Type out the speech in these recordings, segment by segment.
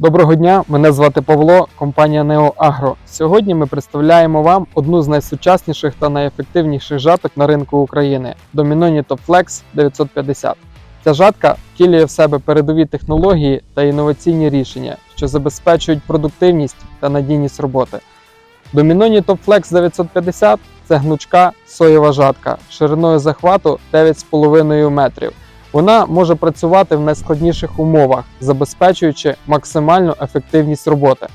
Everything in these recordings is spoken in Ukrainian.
Доброго дня, мене звати Павло, компанія Neo Agro. Сьогодні ми представляємо вам одну з найсучасніших та найефективніших жаток на ринку України Dominion Flex 950. Ця жатка втілює в себе передові технології та інноваційні рішення, що забезпечують продуктивність та надійність роботи. Dominion Flex 950 це гнучка соєва жатка шириною захвату 9,5 метрів. Вона може працювати в найскладніших умовах, забезпечуючи максимальну ефективність роботи.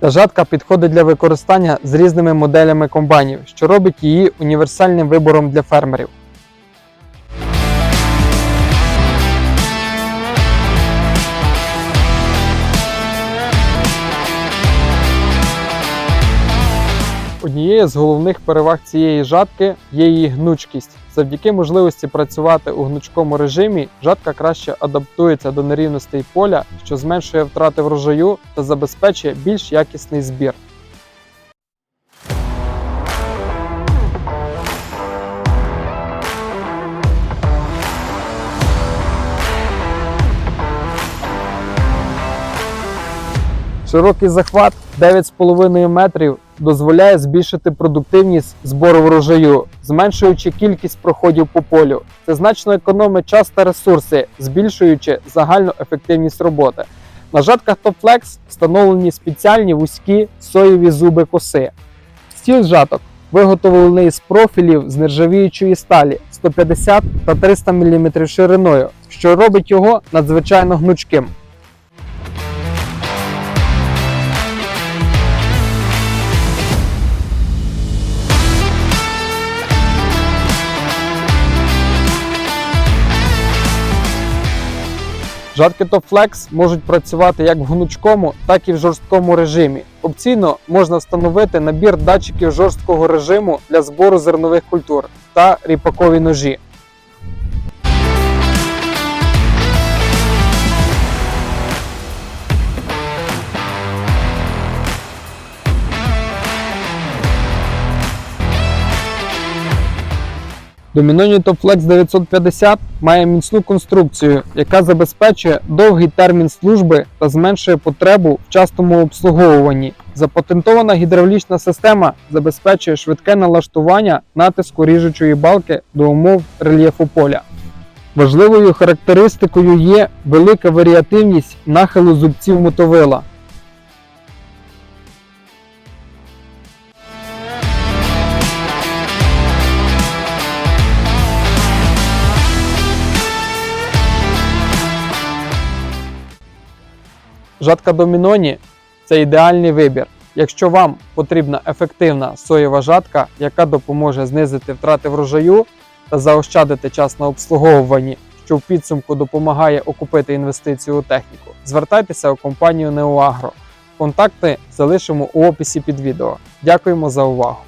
Ця жатка підходить для використання з різними моделями комбайнів, що робить її універсальним вибором для фермерів. Однією з головних переваг цієї жатки є її гнучкість. Завдяки можливості працювати у гнучкому режимі, жатка краще адаптується до нерівностей поля, що зменшує втрати врожаю та забезпечує більш якісний збір. Широкий захват 9,5 метрів дозволяє збільшити продуктивність збору врожаю, зменшуючи кількість проходів по полю. Це значно економить час та ресурси, збільшуючи загальну ефективність роботи. На жатках TopFlex встановлені спеціальні вузькі соєві зуби коси. Стіл жаток виготовлений з профілів з нержавіючої сталі 150 та 300 мм шириною, що робить його надзвичайно гнучким. Жатки TopFlex можуть працювати як в гнучкому, так і в жорсткому режимі. Опційно можна встановити набір датчиків жорсткого режиму для збору зернових культур та ріпакові ножі. Dominion TopFlex 950 має міцну конструкцію, яка забезпечує довгий термін служби та зменшує потребу в частому обслуговуванні. Запатентована гідравлічна система забезпечує швидке налаштування натиску ріжучої балки до умов рельєфу поля. Важливою характеристикою є велика варіативність нахилу зубців мотовила. Жатка Доміноні це ідеальний вибір. Якщо вам потрібна ефективна соєва жатка, яка допоможе знизити втрати врожаю та заощадити час на обслуговуванні, що в підсумку допомагає окупити інвестицію у техніку, звертайтеся у компанію Неоагро. Контакти залишимо у описі під відео. Дякуємо за увагу!